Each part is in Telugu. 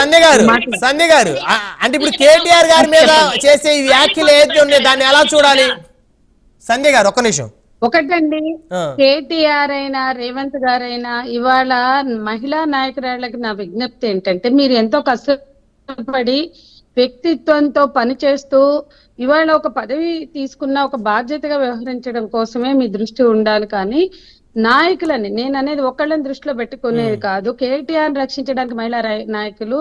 సంధ్య గారు సంధ్య గారు అంటే ఇప్పుడు కేటీఆర్ గారి మీద చేసే ఈ వ్యాఖ్యలు ఏదైతే ఉన్నాయో? దాన్ని ఎలా చూడాలి? సంధ్య గారు ఒక్క నిమిషం. ఒకటండి. కేటీఆర్ అయినా రేవంత్ గారైనా ఇవాళ మహిళా నాయకురాళ్ళకి నా విజ్ఞప్తి ఏంటంటే మీరు ఎంతో కష్టపడి వ్యక్తిత్వంతో పనిచేస్తూ ఇవాళ ఒక పదవి తీసుకున్న ఒక బాధ్యతగా వ్యవహరించడం కోసమే మీ దృష్టి ఉండాలి. కానీ నాయకులని నేను అనేది ఒకళ్ళని దృష్టిలో పెట్టుకునేది కాదు. కేటీఆర్ రక్షించడానికి మహిళా నాయకులు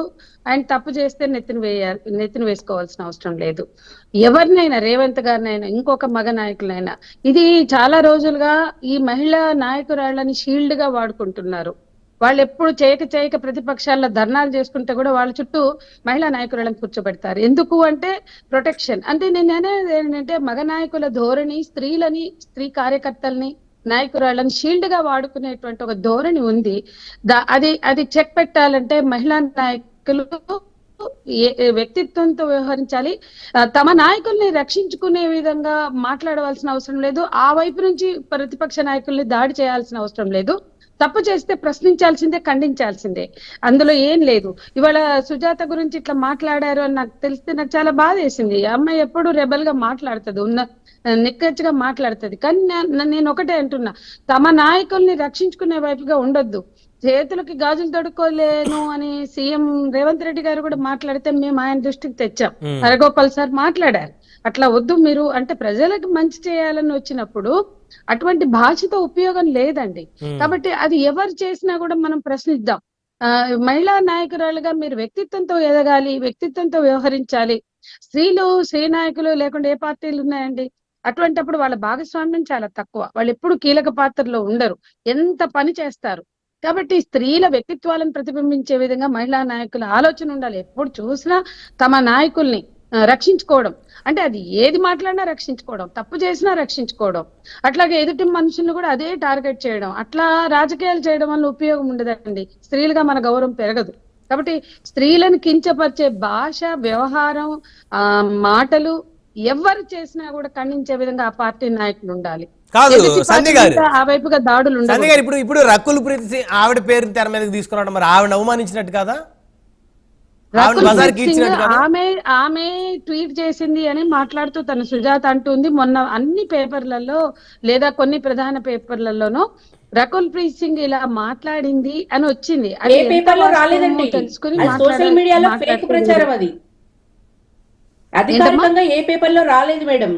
ఆయన తప్పు చేస్తే నెత్తిన వేయాలి నెత్తిన వేసుకోవాల్సిన అవసరం లేదు. ఎవరినైనా రేవంత్ గారినైనా ఇంకొక మగ నాయకులైనా ఇది చాలా రోజులుగా ఈ మహిళా నాయకురాళ్ళని షీల్డ్గా వాడుకుంటున్నారు. వాళ్ళు ఎప్పుడు చేయక చేయక ప్రతిపక్షాల్లో ధర్నాలు చేసుకుంటే కూడా వాళ్ళ చుట్టూ మహిళా నాయకురాలను కూర్చోబెడతారు. ఎందుకు అంటే ప్రొటెక్షన్. అంటే నేను అనేది ఏంటంటే మగ నాయకుల ధోరణి స్త్రీలని స్త్రీ కార్యకర్తల్ని నాయకురాళ్ళని షీల్డ్గా వాడుకునేటువంటి ఒక ధోరణి ఉంది. దా- అది అది చెక్ పెట్టాలంటే మహిళా నాయకులు వ్యక్తిత్వంతో వ్యవహరించాలి. తమ నాయకుల్ని రక్షించుకునే విధంగా మాట్లాడవలసిన అవసరం లేదు. ఆ వైపు నుంచి ప్రతిపక్ష నాయకుల్ని దాడి చేయాల్సిన అవసరం లేదు. తప్పు చేస్తే ప్రశ్నించాల్సిందే ఖండించాల్సిందే. అందులో ఏం లేదు. ఇవాళ సుజాత గురించి ఇట్లా మాట్లాడారు అని నాకు తెలిస్తే నాకు చాలా బాధ వేసింది. అమ్మాయి ఎప్పుడు రెబల్గా మాట్లాడుతుంది ఉన్న నిక్కచ్చిగా మాట్లాడుతుంది. కానీ నేను ఒకటే అంటున్నా. తమ నాయకుల్ని రక్షించుకునే వైపుగా ఉండొద్దు. చేతులకి గాజులు తొడుక్కోలేను అని సీఎం రేవంత్ రెడ్డి గారు కూడా మాట్లాడితే మేము ఆయన దృష్టికి తెచ్చాం. హరగోపాల్ సార్ మాట్లాడారు. అట్లా వద్దు మీరు. అంటే ప్రజలకు మంచి చేయాలని వచ్చినప్పుడు అటువంటి భాషతో ఉపయోగం లేదండి. కాబట్టి అది ఎవరు చేసినా కూడా మనం ప్రశ్నిద్దాం. ఆ, మహిళా నాయకురాలుగా మీరు వ్యక్తిత్వంతో ఎదగాలి వ్యక్తిత్వంతో వ్యవహరించాలి. స్త్రీలు స్త్రీ నాయకులు లేకుండా ఏ పార్టీలు ఉన్నాయండి? అటువంటప్పుడు వాళ్ళ భాగస్వామ్యం చాలా తక్కువ. వాళ్ళు ఎప్పుడు కీలక పాత్రలో ఉండరు. ఎంత పని చేస్తారు? కాబట్టి స్త్రీల వ్యక్తిత్వాలను ప్రతిబింబించే విధంగా మహిళా నాయకుల ఆలోచన ఉండాలి. ఎప్పుడు చూసినా తమ నాయకుల్ని రక్షించుకోవడం. అంటే అది ఏది మాట్లాడినా రక్షించుకోవడం. తప్పు చేసినా రక్షించుకోవడం. అట్లాగే ఎదుటి మనుషుల్ని కూడా అదే టార్గెట్ చేయడం. అట్లా రాజకీయాలు చేయడం వల్ల ఉపయోగం ఉండదండి. స్త్రీలుగా మన గౌరవం పెరగదు. కాబట్టి స్త్రీలను కించపరిచే భాష వ్యవహారం ఆ మాటలు ఎవరు చేసినా కూడా ఖండించే విధంగా ఆ పార్టీ నాయకులు ఉండాలి. కాదు పార్టీ గారు. మీద ఆ వైపుగా దాడులు ఇప్పుడు ఇప్పుడు రకుల్ ప్రీత్ ఆవిడ పేరు తెర మీదకి తీసుకురావడం మరి ఆవిడ అవమానించినట్టు కదా ఆవిడ రకుల్ బజార్కి ప్రీత్ ఇచ్చినట్టు సింగ్ కదా ఆమె ఆమె ట్వీట్ చేసింది అని మాట్లాడుతూ తన సుజాత అంటుంది. మొన్న అన్ని పేపర్లలో లేదా కొన్ని ప్రధాన పేపర్లలోనూ రకుల్ ప్రీత్ సింగ్ ఇలా మాట్లాడింది అని వచ్చింది. అది ఏ ఎంత పేపర్లో వాస్తవమో రాలేదండి తెలుసుకుని సోషల్ మీడియాలో. ప్రచారం అది. అధికారికంగా ఏ పేపర్లో రాలేదు మేడం.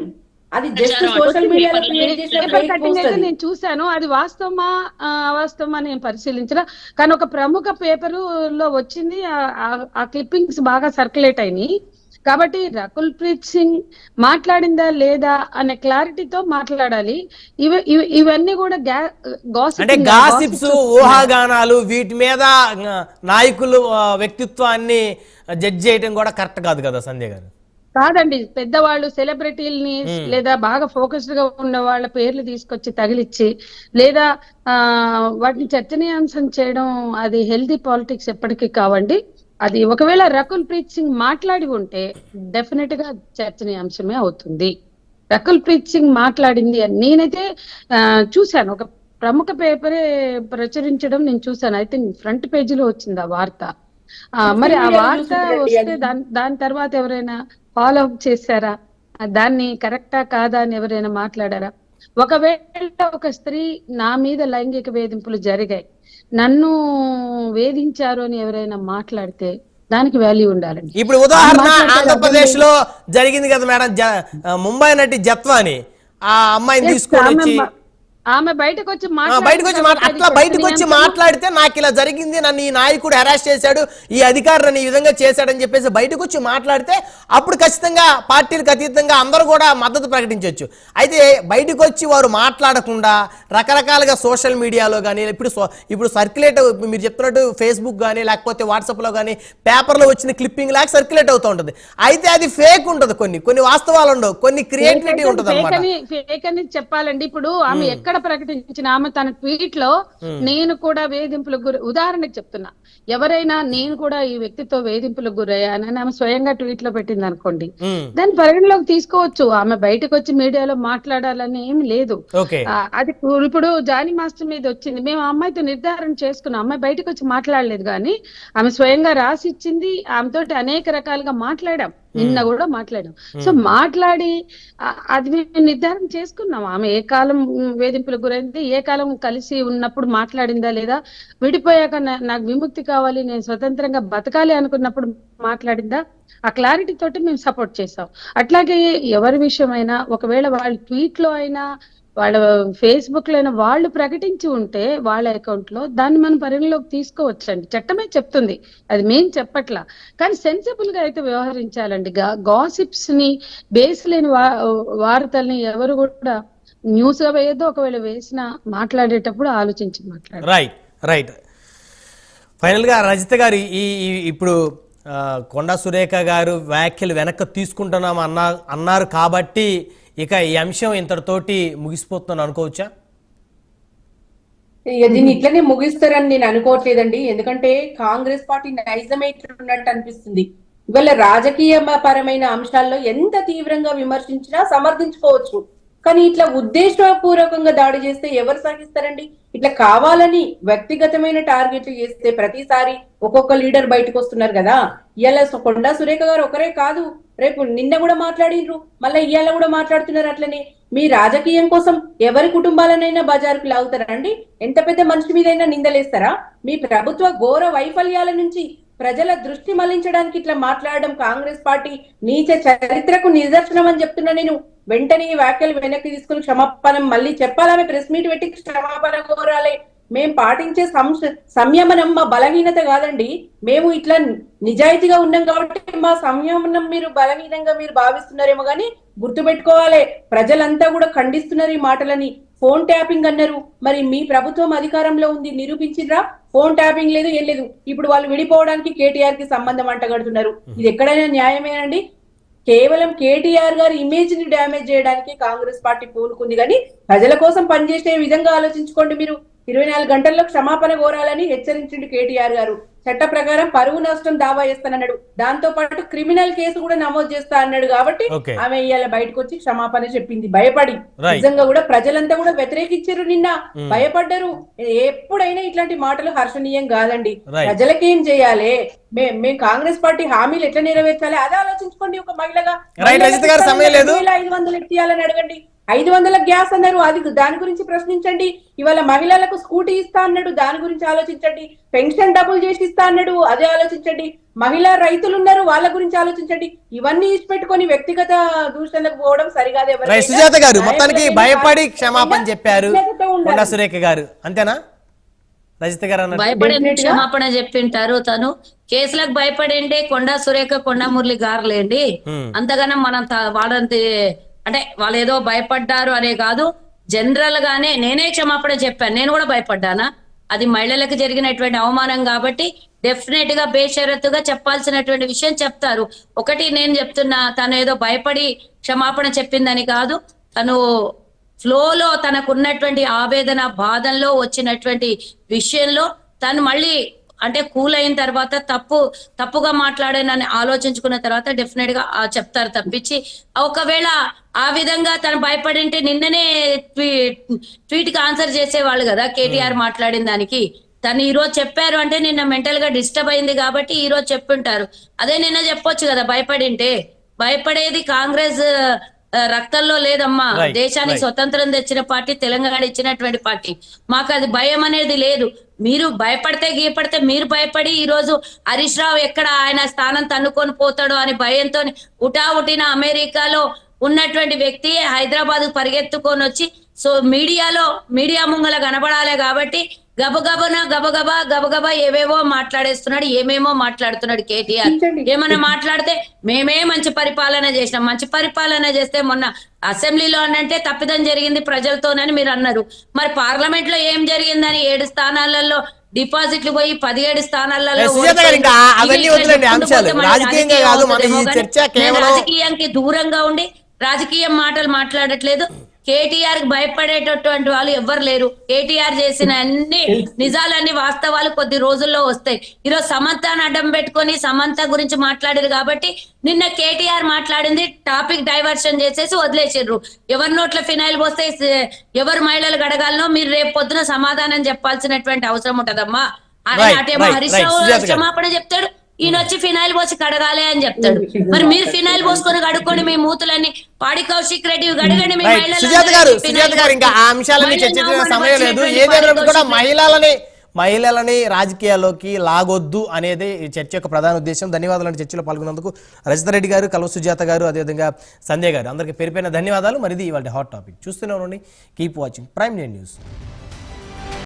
అది జస్ట్ సోషల్ మీడియాలో క్రియేట్ చేసిన అది నేను చూశాను. అది వాస్తవమా? అవాస్తవమా నేను పరిశీలించిన కానీ ఒక ప్రముఖ పేపరు లో వచ్చింది. ఆ- క్లిప్పింగ్స్ బాగా సర్క్యులేట్ అయినాయి. కాబట్టి రకుల్ ప్రీత్ సింగ్ మాట్లాడిందా లేదా అనే క్లారిటీతో మాట్లాడాలి. ఇవి ఇవి- ఇవన్నీ కూడా అంటే గాసిప్స్ ఊహాగానాలు వీటి మీద నాయకులు వ్యక్తిత్వాన్ని జడ్జ్ చేయడం కూడా కరెక్ట్ కాదు కదా సంధ్య గారు? కాదండి పెద్దవాళ్ళు సెలబ్రిటీలని లేదా బాగా ఫోకస్డ్గా ఉన్న వాళ్ళ పేర్లు తీసుకొచ్చి తగిలిచ్చి లేదా ఆ వాటిని చర్చనీయాంశం చేయడం అది హెల్తీ పాలిటిక్స్ ఎప్పటికీ కావండి. అది ఒకవేళ రకుల్ ప్రీత్ సింగ్ మాట్లాడి ఉంటే డెఫినెట్గా చర్చనీయాంశమే అవుతుంది. రకుల్ ప్రీత్ సింగ్ మాట్లాడింది అని నేనైతే ఆ, చూశాను. ఒక ప్రముఖ పేపరే ప్రచురించడం నేను చూశాను. ఐ థింక్ ఫ్రంట్ పేజీలో వచ్చింది ఆ వార్త. ఆ, మరి ఆ వార్త వస్తే. దాని దాని తర్వాత ఎవరైనా ఫాలో అప్ చేశారా? దాన్ని కరెక్టా కాదా అని ఎవరైనా మాట్లాడారా? ఒకవేళ ఒక స్త్రీ నా మీద లైంగిక వేధింపులు జరిగాయి నన్ను వేధించారు అని ఎవరైనా మాట్లాడితే దానికి వాల్యూ ఉండాలండి. ఇప్పుడు ఉదాహరణ ఆంధ్రప్రదేశ్లో జరిగింది కదా మేడం ముంబై నటి జత్వాని ఆ అమ్మాయిని తీసుకొని వచ్చి ఆమె బయటకు వచ్చి బయటకు అట్లా బయటకు వచ్చి మాట్లాడితే నాకు ఇలా జరిగింది నన్ను ఈ నాయకుడు హెరాస్ చేశాడు ఈ అధికారి నన్ను ఈ విధంగా చేశాడని చెప్పేసి బయటకు వచ్చి మాట్లాడితే అప్పుడు ఖచ్చితంగా పార్టీలకు అతీతంగా అందరూ కూడా మద్దతు ప్రకటించవచ్చు అయితే బయటకు వచ్చి వారు మాట్లాడకుండా రకరకాలుగా సోషల్ మీడియాలో కానీ ఇప్పుడు ఇప్పుడు సర్క్యులేట్ మీరు చెప్తున్నట్టు ఫేస్బుక్ కానీ లేకపోతే వాట్సాప్లో కానీ పేపర్లో వచ్చిన క్లిప్పింగ్ లాగా సర్క్యులేట్ అవుతూ ఉంటుంది. అయితే అది ఫేక్ ఉంటుంది కొన్ని కొన్ని వాస్తవాలు ఉండవు కొన్ని క్రియేటివిటీ ఉంటుంది చెప్పాలండి. ఇప్పుడు ఆమె ఎక్కడ ఎక్కడ ప్రకటించిన ఆమె తన ట్వీట్లో నేను కూడా వేధింపులకు గురి ఉదాహరణకు చెప్తున్నా. ఎవరైనా నేను కూడా ఈ వ్యక్తితో వేధింపులకు గురయ్యానని ఆమె స్వయంగా ట్వీట్లో పెట్టింది అనుకోండి. దాన్ని పరిగణలోకి తీసుకోవచ్చు. ఆమె బయటకు వచ్చి మీడియాలో మాట్లాడాలని ఏం లేదు. అది ఇప్పుడు జానీ మాస్టర్ మీద వచ్చింది. మేము అమ్మాయితో నిర్ధారణ చేసుకున్నాం. అమ్మాయి బయటకు వచ్చి మాట్లాడలేదు కానీ ఆమె స్వయంగా రాసి ఇచ్చింది ఆమెతోటి అనేక రకాలుగా మాట్లాడాం. నిన్న కూడా మాట్లాడాం. సో మాట్లాడి అది మేము నిర్ధారణ చేసుకున్నాం. ఆమె ఏ కాలం వేధింపులకు గురైంది ఏ కాలం కలిసి ఉన్నప్పుడు మాట్లాడిందా లేదా విడిపోయాక నాకు విముక్తి కావాలి నేను స్వతంత్రంగా బతకాలి అనుకున్నప్పుడు మాట్లాడిందా ఆ క్లారిటీ తోటి మేము సపోర్ట్ చేసాం అట్లాగే ఎవరి విషయమైనా ఒకవేళ వాళ్ళ ట్వీట్లో అయినా వాళ్ళ ఫేస్బుక్లో అయినా వాళ్ళు ప్రకటించి ఉంటే వాళ్ళ అకౌంట్లో దాన్ని మనం పరిగణలోకి తీసుకోవచ్చండి. చట్టమే చెప్తుంది. అది మేం చెప్పట్లా. కానీ సెన్సిబుల్గా అయితే వ్యవహరించాలండి. గాసిప్స్ని బేస్ లేని వా- వార్తల్ని ఎవరు కూడా న్యూస్గా వేయద్దు ఒకవేళ వేసినా మాట్లాడేటప్పుడు ఆలోచించి మాట్లాడాలి. Right right. ఫైనల్గా రజిత గారు ఈ ఇప్పుడు కొండా సురేఖ గారు వ్యాఖ్యలు వెనక్కి తీసుకుంటున్నాం అన్నా అన్నారు కాబట్టి ఇక ఈ అంశం ఇంతటితోటి ముగిసిపోతున్నాను అనుకోవచ్చా? దీన్ని ఇట్లనే ముగిస్తారని నేను అనుకోవట్లేదండి. ఎందుకంటే కాంగ్రెస్ పార్టీ నైజమే అనిపిస్తుంది. ఇవాళ రాజకీయ పరమైన అంశాల్లో ఎంత తీవ్రంగా విమర్శించినా సమర్థించుకోవచ్చు. కానీ ఇట్లా ఉద్దేశపూర్వకంగా దాడి చేస్తే ఎవరు సహిస్తారండి ఇట్లా కావాలని వ్యక్తిగతమైన టార్గెట్లు చేస్తే ప్రతిసారి ఒక్కొక్క లీడర్ బయటకు వస్తున్నారు కదా. ఇలా కొండా సురేఖ గారు ఒకరే కాదు. రేపు నిన్న కూడా మాట్లాడిండ్రు మళ్ళీ ఇవాళ కూడా మాట్లాడుతున్నారు అట్లనే. మీ రాజకీయం కోసం ఎవరి కుటుంబాలనైనా బజారుకు లాగుతారండి ఎంత పెద్ద మనిషి మీదైనా నిందలేస్తారా? మీ ప్రభుత్వ ఘోర వైఫల్యాల నుంచి ప్రజల దృష్టి మళ్ళించడానికి ఇట్లా మాట్లాడడం కాంగ్రెస్ పార్టీ నీచ చరిత్రకు నిదర్శనం అని చెప్తున్నా నేను. వెంటనే ఈ వ్యాఖ్యలు వెనక్కి తీసుకుని క్షమాపణం మళ్ళీ చెప్పాలని ప్రెస్ మీట్ పెట్టి క్షమాపణ కోరాలి. మేం పాటించే సంయమనం మా బలహీనత కాదండి. మేము ఇట్లా నిజాయితీగా ఉన్నాం కాబట్టి మా సంయమనం మీరు బలహీనంగా మీరు భావిస్తున్నారేమో కానీ గుర్తుపెట్టుకోవాలి. ప్రజలంతా కూడా ఖండిస్తున్నారు ఈ మాటలని. ఫోన్ ట్యాపింగ్ అన్నారు. మరి మీ ప్రభుత్వం అధికారంలో ఉంది నిరూపించిండ్రా? ఫోన్ ట్యాపింగ్ లేదు ఏం లేదు. ఇప్పుడు వాళ్ళు విడిపోవడానికి కేటీఆర్కి సంబంధం అంటగడుతున్నారు ఇది ఎక్కడైనా న్యాయమేనండి? కేవలం కేటీఆర్ గారి ఇమేజ్ని డ్యామేజ్ చేయడానికి కాంగ్రెస్ పార్టీ పూనుకుంది కానీ ప్రజల కోసం పనిచేసే విధంగా ఆలోచించుకోండి మీరు. ఇరవై నాలుగు గంటల్లో క్షమాపణ కోరాలని హెచ్చరించిండు కేటీఆర్ గారు. చట్ట ప్రకారం పరువు నష్టం దావా చేస్తానన్నాడు. దాంతో పాటు క్రిమినల్ కేసు కూడా నమోదు చేస్తా అన్నాడు కాబట్టి. ఆమె ఇవాళ బయటకు వచ్చి క్షమాపణ చెప్పింది. భయపడి. నిజంగా కూడా ప్రజలంతా కూడా వ్యతిరేకించారు నిన్న. భయపడ్డారు. ఎప్పుడైనా ఇట్లాంటి మాటలు హర్షణీయం కాదండి. ప్రజలకేం చేయాలి? మే- మేము కాంగ్రెస్ పార్టీ హామీలు ఎట్లా నెరవేర్చాలి? అదే ఆలోచించుకోండి ఒక మహిళగా. ఐదు వందలు ఎత్తియాలని అడగండి. ఐదు వందల గ్యాస్ అన్నారు. అది దాని గురించి ప్రశ్నించండి. ఇవాళ మహిళలకు స్కూటీ ఇస్తా అన్నాడు. దాని గురించి ఆలోచించండి. పెన్షన్ డబ్బులు చేసి ఇస్తా అన్నాడు. అదే ఆలోచించండి. మహిళా రైతులు ఉన్నారు. వాళ్ళ గురించి ఆలోచించండి. ఇవన్నీ ఇచ్చి పెట్టుకొని వ్యక్తిగత దూషణలకు పోవడం సరికాదు సుజాత గారు మొత్తానికి భయపడి క్షమాపణ చెప్పారు సురేఖ గారు. అంతేనా? రజిత గారు అన్నారు భయపడి. క్షమాపణ చెప్పింటారు తను? కేసులకు భయపడిండే కొండా సురేఖ కొండా మురళి గారులేండి. అంతగానం మనం వాళ్ళంత అంటే వాళ్ళు ఏదో భయపడ్డారు అనే కాదు జనరల్ గానే నేనే క్షమాపణ చెప్పాను నేను కూడా భయపడ్డానా? అది మహిళలకు జరిగినటువంటి అవమానం కాబట్టి డెఫినెట్గా బేషరతుగా చెప్పాల్సినటువంటి విషయం చెప్తారు. ఒకటి నేను చెప్తున్నా తను ఏదో భయపడి క్షమాపణ చెప్పిందని కాదు తను ఫ్లోలో తనకున్నటువంటి ఆవేదన బాధల్లో వచ్చినటువంటి విషయంలో తను మళ్ళీ అంటే కూల్ అయిన తర్వాత తప్పు తప్పుగా మాట్లాడానని ఆలోచించుకున్న తర్వాత డెఫినెట్గా చెప్తారు తప్పించి. ఒకవేళ ఆ విధంగా తను భయపడింటే నిన్ననే ట్వీట్కి ఆన్సర్ చేసేవాళ్ళు కదా కేటీఆర్ మాట్లాడిన దానికి. తను ఈ రోజు చెప్పారు అంటే నిన్న మెంటల్గా డిస్టర్బ్ అయింది కాబట్టి ఈ రోజు చెప్పుంటారు. అదే నిన్న చెప్పొచ్చు కదా భయపడింటే. భయపడేది కాంగ్రెస్ రక్తంలో లేదమ్మా. దేశానికి. స్వతంత్రం తెచ్చిన పార్టీ తెలంగాణ ఇచ్చినటువంటి పార్టీ. మాకు అది భయం అనేది లేదు. మీరు భయపడితే గీపడితే మీరు భయపడి ఈ రోజు హరీష్ రావు ఎక్కడ ఆయన స్థానం తన్నుకొని పోతాడో అని భయంతో ఉటా ఉటిన అమెరికాలో ఉన్నటువంటి వ్యక్తి హైదరాబాద్ పరిగెత్తుకొని వచ్చి సో మీడియాలో మీడియా ముంగల కనబడాలి కాబట్టి గబగబన గబగబా గబగబా ఏవేవో మాట్లాడేస్తున్నాడు ఏమేమో మాట్లాడుతున్నాడు కేటీఆర్. ఏమన్నా మాట్లాడితే మేమే మంచి పరిపాలన చేసినాం మంచి పరిపాలన చేస్తే మొన్న అసెంబ్లీలో అంటే తప్పిదం జరిగింది ప్రజలతోనని మీరు అన్నారు మరి పార్లమెంట్లో ఏం జరిగిందని ఏడు స్థానాలలో డిపాజిట్లు పోయి పదిహేడు స్థానాలలో ఏ, సుజాత గారు, ఇంకా ఓడిపోయి అవన్నీ ఇవి వదిలేండి ఇట్లా అంశాలు. చెప్పుకుంటూ పోతే రాజకీయంగా రాజకీయం కాదు, మన ఈ అవుతుందేమో కానీ చర్చ నేను కేవలం- రాజకీయానికి దూరంగా ఉండి రాజకీయం మాటలు మాట్లాడట్లేదు. కేటీఆర్కి భయపడేటటువంటి వాళ్ళు ఎవ్వరు లేరు. కేటీఆర్ చేసిన అన్ని నిజాలన్నీ వాస్తవాలు కొద్ది రోజుల్లో వస్తాయి. ఈరోజు సమంతను అడ్డం పెట్టుకొని సమంత గురించి మాట్లాడారు కాబట్టి నిన్న కేటీఆర్ మాట్లాడింది టాపిక్ డైవర్షన్ చేసేసి వదిలేసారు ఎవరి నోట్ల ఫినాయిల్ పోస్తే ఎవరు మహిళలు గడగాలనో మీరు రేపు పొద్దున సమాధానం చెప్పాల్సినటువంటి అవసరం ఉంటదమ్మా. అటేమో హరీష్. రావు. క్షమాపణ చెప్తాడు. ఈయన వచ్చి ఫినాయిల్ పోసి కడగాలి అని చెప్తాడు. మరి మీరు ఫినాయిల్ పోసుకొని కడుక్కొని మీ మూతులన్నీ పాడి కౌశిక్ రెడ్డి కడగండి మీ రైట్ మహిళలందరికీ సుజాత గారు ఫినాయిల్ సుజాత గారు ఇంకా ఆ అంశాలన్నీ మహిళలను చర్చించిన అవమానం సమయం లేదు. కూడా మహిళలని మహిళలని రాజకీయాల్లోకి లాగొద్దు అనేది ఈ చర్చ యొక్క ప్రధాన ఉద్దేశం. ధన్యవాదాలు చర్చలో పాల్గొన్నందుకు. రజితారెడ్డి గారు కల్వ సుజాత గారు అదేవిధంగా సంధ్య గారు. అందరికీ పేరుపైన ధన్యవాదాలు. మరిది ఇవాళ హాట్ టాపిక్. చూస్తూనే ఉండండి. Keep watching. Prime news.